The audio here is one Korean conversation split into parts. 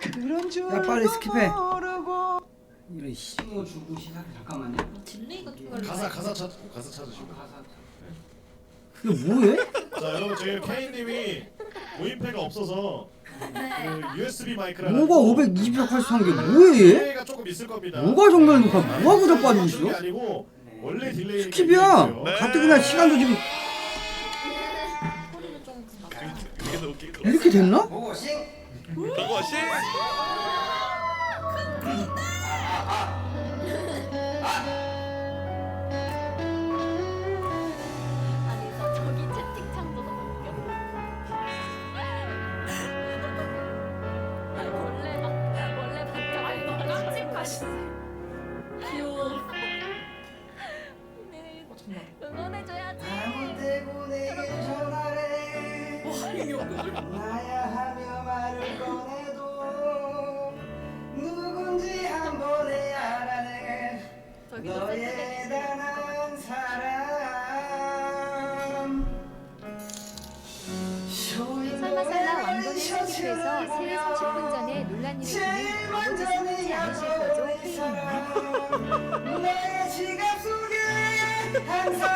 그런 줄 야, 빨리 스킵해. 모르고 이런 씨. 이거 주고 시작해 잠깐만요. 딜레이가 좀 가사 가사 찾 가사 찾으시고. 이거 뭐해? 자 여러분 지금 K님이 모임패가 없어서 그 USB 마이크를 뭐가 523개 뭐해 얘? 딜레이가 조금 있을 겁니다. 뭐가 정말 녹화 뭐하고 자꾸 하는 맞추는 게 짓이야? 아니고 원래 딜레이 스킵이야 가뜩이나 시간도 지금 소리는 좀 나빠. 이게 너무 웃기게 들어. 이렇게 됐나? 보고 싱. 씨. 아니 저 저기 채팅창도 너무 웃겨. 원래 막 원래 반짝 아니 너무 깜찍하시네. 귀여워. 네, 응원해줘야지. 아무 때고 내게 전화해 나야 저기도 너의 단한 사람 설마 설마 왕돈의 사기표에서 새해 30분 전에 논란 일으키는 아버지 생각지 않으실 거죠, 케이님? 너의 지갑 속에 항상!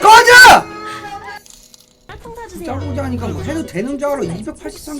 짝 퉁 사주세요. 짜고자 하니까 뭐 해도 되는 줄 알아 283